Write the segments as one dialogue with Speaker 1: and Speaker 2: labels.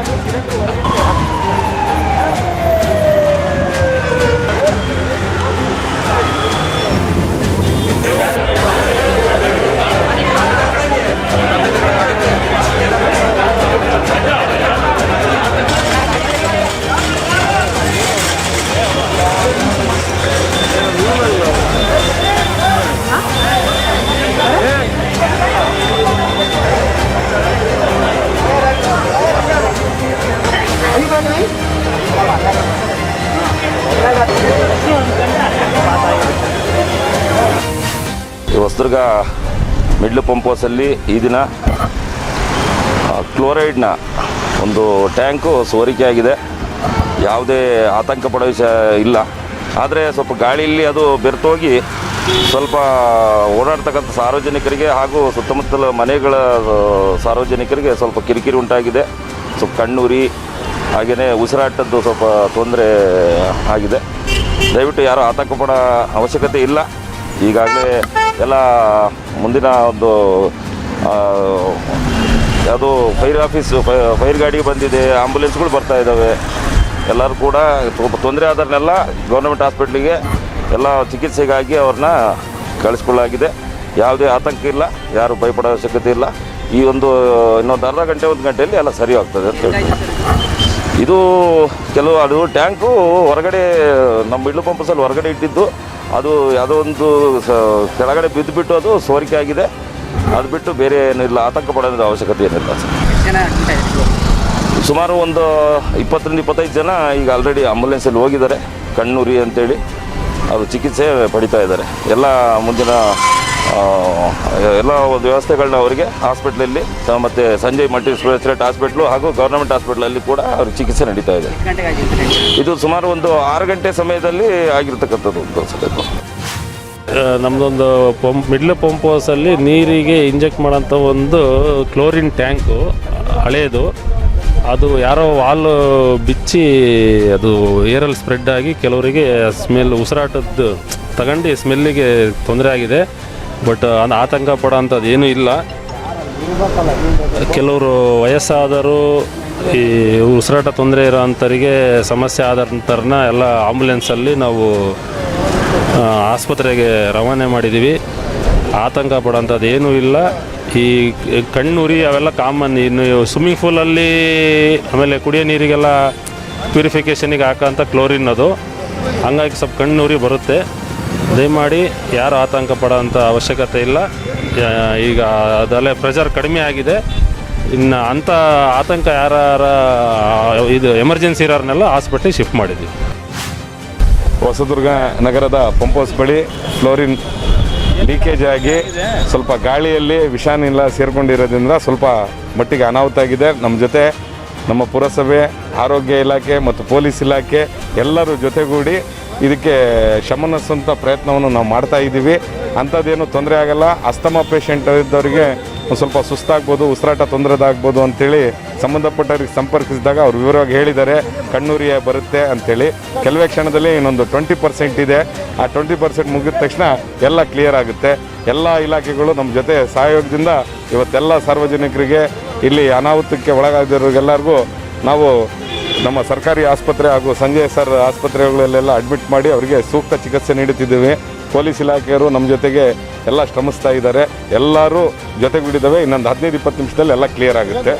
Speaker 1: Yeah, let's get into it. Hosadurga middle pump ಹೌಸಲ್ಲಿ ಈ ದಿನ ಕ್ಲೋರೈಡ್ನ ಒಂದು ಟ್ಯಾಂಕು ಸೋರಿಕೆ ಆಗಿದೆ ಯಾವುದೇ ಆತಂಕ ಪಡೋ ವಿಷಯ ಇಲ್ಲ. ಆದರೆ ಸ್ವಲ್ಪ ಗಾಳಿಯಲ್ಲಿ ಅದು ಬೆರೆತೋಗಿ ಸ್ವಲ್ಪ ಓಡಾಡ್ತಕ್ಕಂಥ ಸಾರ್ವಜನಿಕರಿಗೆ ಹಾಗೂ ಸುತ್ತಮುತ್ತಲ ಮನೆಗಳ ಸಾರ್ವಜನಿಕರಿಗೆ ಸ್ವಲ್ಪ ಕಿರಿಕಿರಿ ಉಂಟಾಗಿದೆ. ಸ್ವಲ್ಪ ಕಣ್ಣುರಿ ಹಾಗೆಯೇ ಉಸಿರಾಟದ್ದು ಸ್ವಲ್ಪ ತೊಂದರೆ ಆಗಿದೆ. ದಯವಿಟ್ಟು ಯಾರೂ ಆತಂಕ ಪಡೋ ಅವಶ್ಯಕತೆ ಇಲ್ಲ. ಈಗಾಗಲೇ ಎಲ್ಲ ಮುಂದಿನ ಒಂದು ಯಾವುದೋ ಫೈರ್ ಆಫೀಸ್ ಫೈರ್ ಗಾಡಿ ಬಂದಿದೆ, ಆಂಬುಲೆನ್ಸ್ಗಳು ಬರ್ತಾ ಇದ್ದಾವೆ. ಎಲ್ಲರೂ ಕೂಡ ತೊಂದರೆ ಆದವ್ರನ್ನೆಲ್ಲ ಗೌರ್ಮೆಂಟ್ ಹಾಸ್ಪಿಟ್ಲಿಗೆ ಎಲ್ಲ ಚಿಕಿತ್ಸೆಗಾಗಿ ಅವ್ರನ್ನ ಕಳಿಸ್ಕೊಳ್ಳಾಗಿದೆ ಯಾವುದೇ ಆತಂಕ ಇಲ್ಲ, ಯಾರು ಭಯಪಡೋ ಅವಶ್ಯಕತೆ ಇಲ್ಲ. ಈ ಒಂದು, ಇನ್ನೊಂದು ಅರ್ಧ ಗಂಟೆ, ಒಂದು ಗಂಟೆಯಲ್ಲಿ ಎಲ್ಲ ಸರಿ ಹೋಗ್ತದೆ ಅಂತ ಹೇಳಿ ಇದು ಕೆಲವು, ಅದು ಟ್ಯಾಂಕು ಹೊರಗಡೆ, ನಮ್ಮ ಇಳ್ಳು ಪಂಪಸಲ್ಲಿ ಹೊರಗಡೆ ಇಟ್ಟಿದ್ದು. ಅದು ಯಾವುದೋ ಒಂದು ಸ, ಕೆಳಗಡೆ ಬಿದ್ದುಬಿಟ್ಟು ಅದು ಸೋರಿಕೆ ಆಗಿದೆ. ಅದು ಬಿಟ್ಟು ಬೇರೆ ಏನಿಲ್ಲ, ಆತಂಕ ಪಡೋದ್ರ ಅವಶ್ಯಕತೆ ಏನಿಲ್ಲ ಸುಮಾರು ಒಂದು ಇಪ್ಪತ್ತರಿಂದ ಇಪ್ಪತ್ತೈದು ಜನ ಈಗ ಆಲ್ರೆಡಿ ಆಂಬುಲೆನ್ಸಲ್ಲಿ ಹೋಗಿದ್ದಾರೆ. ಕಣ್ಣೂರಿ ಅಂತೇಳಿ. ಅದು ಚಿಕಿತ್ಸೆ ಪಡಿತಾ ಇದ್ದಾರೆ. ಎಲ್ಲ ಮುಂದಿನ ಎಲ್ಲ ಒಂದು ವ್ಯವಸ್ಥೆಗಳನ್ನ ಅವರಿಗೆ ಹಾಸ್ಪಿಟ್ಲಲ್ಲಿ ಮತ್ತು ಸಂಜಯ್ ಮಲ್ಟಿ ಸ್ಪೆಷಲಿಸ್ಟ್ ಹಾಸ್ಪಿಟ್ಲು ಹಾಗೂ ಗೌರ್ಮೆಂಟ್ ಹಾಸ್ಪಿಟ್ಲಲ್ಲಿ ಕೂಡ ಅವ್ರಿಗೆ ಚಿಕಿತ್ಸೆ ನಡೀತಾ ಇದೆ. ಇದು ಸುಮಾರು ಒಂದು ಆರು ಗಂಟೆ ಸಮಯದಲ್ಲಿ ಆಗಿರ್ತಕ್ಕಂಥದ್ದು
Speaker 2: ನಮ್ಮದೊಂದು ಪಂಪ್, ಮಿಡ್ಲ್ ಪಂಪ್ ಹೌಸಲ್ಲಿ ನೀರಿಗೆ ಇಂಜೆಕ್ಟ್ ಮಾಡೋಂಥ ಒಂದು ಕ್ಲೋರಿನ್ ಟ್ಯಾಂಕು ಹಳೇದು. ಅದು ಯಾರೋ ವಾಲ್ ಬಿಚ್ಚಿ ಅದು ಏರಲ್ಲಿ ಸ್ಪ್ರೆಡ್ ಆಗಿ ಕೆಲವರಿಗೆ ಸ್ಮೆಲ್ ಉಸಿರಾಟದ್ದು ತಗೊಂಡು ಸ್ಮೆಲ್ಲಿಗೆ ತೊಂದರೆ ಆಗಿದೆ. ಬಟ್ ಅದು ಆತಂಕ ಪಡೋ ಅಂಥದ್ದು ಏನೂ ಇಲ್ಲ. ಕೆಲವರು ವಯಸ್ಸಾದರೂ ಈ ಉಸಿರಾಟ ತೊಂದರೆ ಇರೋ ಅಂಥವರಿಗೆ ಸಮಸ್ಯೆ ಆದ ನಂತರನ ಎಲ್ಲ ಆಂಬುಲೆನ್ಸಲ್ಲಿ ನಾವು ಆಸ್ಪತ್ರೆಗೆ ರವಾನೆ ಮಾಡಿದ್ದೀವಿ. ಆತಂಕ ಪಡೋಂಥದ್ದು ಏನೂ ಇಲ್ಲ. ಈ ಕಣ್ಣುರಿ ಅವೆಲ್ಲ ಕಾಮನ್. ಇನ್ನು ಸ್ವಿಮ್ಮಿಂಗ್ ಪೂಲಲ್ಲಿ ಆಮೇಲೆ ಕುಡಿಯೋ ನೀರಿಗೆಲ್ಲ ಪ್ಯೂರಿಫಿಕೇಷನಿಗೆ ಹಾಕೋಂಥ ಕ್ಲೋರಿನ್ ಅದು. ಹಂಗಾಗಿ ಸ್ವಲ್ಪ ಕಣ್ಣುರಿ ಬರುತ್ತೆ. ದಯಮಾಡಿ ಯಾರು ಆತಂಕ ಪಡೋಂಥ ಅವಶ್ಯಕತೆ ಇಲ್ಲ. ಈಗ ಅದಲ್ಲೇ ಪ್ರೆಷರ್ ಕಡಿಮೆ ಆಗಿದೆ. ಇನ್ನು ಅಂಥ ಆತಂಕ ಯಾರ ಇದು ಎಮರ್ಜೆನ್ಸಿ ಇರೋರ್ನೆಲ್ಲ ಹಾಸ್ಪಿಟ್ಲಿಗೆ ಶಿಫ್ಟ್ ಮಾಡಿದ್ವಿ
Speaker 3: ಹೊಸದುರ್ಗ ನಗರದ ಪಂಪೋಸ್ ಬಳಿ ಫ್ಲೋರಿನ್ ಲೀಕೇಜ್ ಆಗಿ ಸ್ವಲ್ಪ ಗಾಳಿಯಲ್ಲಿ ವಿಷಾನಿಲ್ಲ ಸೇರಿಕೊಂಡಿರೋದ್ರಿಂದ ಸ್ವಲ್ಪ ಮಟ್ಟಿಗೆ ಅನಾಹುತ ಆಗಿದೆ. ನಮ್ಮ ಜೊತೆ ನಮ್ಮ ಪುರಸಭೆ, ಆರೋಗ್ಯ ಇಲಾಖೆ ಮತ್ತು ಪೊಲೀಸ್ ಇಲಾಖೆ ಎಲ್ಲರೂ ಜೊತೆಗೂಡಿ ಇದಕ್ಕೆ ಶಮನಿಸುವಂಥ ಪ್ರಯತ್ನವನ್ನು ನಾವು ಮಾಡ್ತಾ ಇದ್ದೀವಿ. ಅಂಥದ್ದೇನು ತೊಂದರೆ ಆಗಲ್ಲ. ಅಸ್ತಮ ಪೇಷಂಟ್ ಇದ್ದವರಿಗೆ ಒಂದು ಸ್ವಲ್ಪ ಸುಸ್ತಾಗ್ಬೋದು, ಉಸಿರಾಟ ತೊಂದರೆದಾಗ್ಬೋದು ಅಂಥೇಳಿ ಸಂಬಂಧಪಟ್ಟವ್ರಿಗೆ ಸಂಪರ್ಕಿಸಿದಾಗ ಅವ್ರು ವಿವರವಾಗಿ ಹೇಳಿದ್ದಾರೆ. ಕಣ್ಣೂರಿಯ ಬರುತ್ತೆ ಅಂಥೇಳಿ ಕೆಲವೇ ಕ್ಷಣದಲ್ಲಿ ಇನ್ನೊಂದು ಟ್ವೆಂಟಿ ಪರ್ಸೆಂಟ್ ಇದೆ. ಆ ಟ್ವೆಂಟಿ ಪರ್ಸೆಂಟ್ ಮುಗಿದ ತಕ್ಷಣ ಎಲ್ಲ ಕ್ಲಿಯರ್ ಆಗುತ್ತೆ. ಎಲ್ಲ ಇಲಾಖೆಗಳು ನಮ್ಮ ಜೊತೆ ಸಹಯೋಗದಿಂದ ಇವತ್ತೆಲ್ಲ ಸಾರ್ವಜನಿಕರಿಗೆ, ಇಲ್ಲಿ ಅನಾಹುತಕ್ಕೆ ಒಳಗಾಗಿರೋರಿಗೆಲ್ಲರಿಗೂ ನಾವು ನಮ್ಮ ಸರ್ಕಾರಿ ಆಸ್ಪತ್ರೆ ಹಾಗೂ ಸಂಜಯ್ ಸರ್ ಆಸ್ಪತ್ರೆಗಳಲ್ಲೆಲ್ಲ ಅಡ್ಮಿಟ್ ಮಾಡಿ ಅವರಿಗೆ ಸೂಕ್ತ ಚಿಕಿತ್ಸೆ ನೀಡುತ್ತಿದ್ದೇವೆ. ಪೊಲೀಸ್ ಇಲಾಖೆಯವರು ನಮ್ಮ ಜೊತೆಗೆ ಎಲ್ಲ ಶ್ರಮಿಸ್ತಾ ಇದ್ದಾರೆ. ಎಲ್ಲರೂ ಜೊತೆಗೂಡಿದ್ದಾವೆ. ಇನ್ನೊಂದು ಹದಿನೈದು ಇಪ್ಪತ್ತು ನಿಮಿಷದಲ್ಲಿ ಎಲ್ಲ ಕ್ಲಿಯರ್ ಆಗುತ್ತೆ.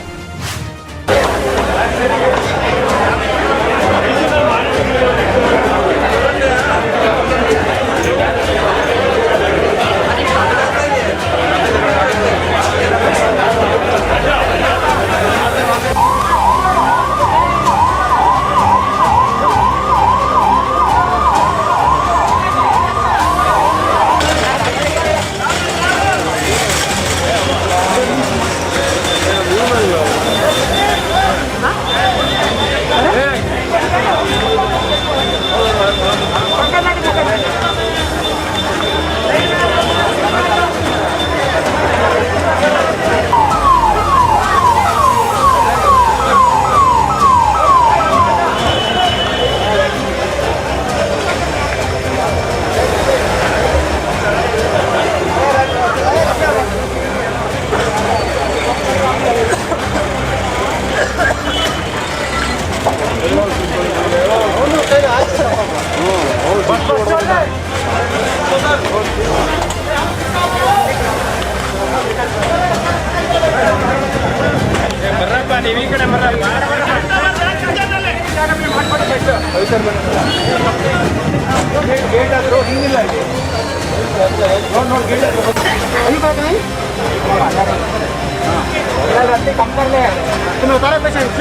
Speaker 4: तुम्ही उतारा patient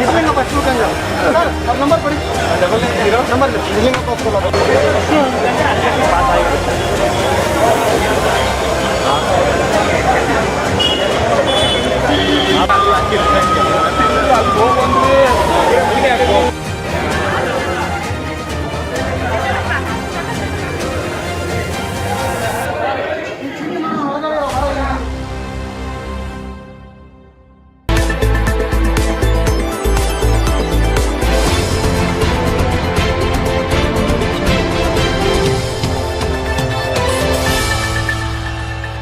Speaker 4: listing of student sir अब नंबर पड़ी double zero number listing of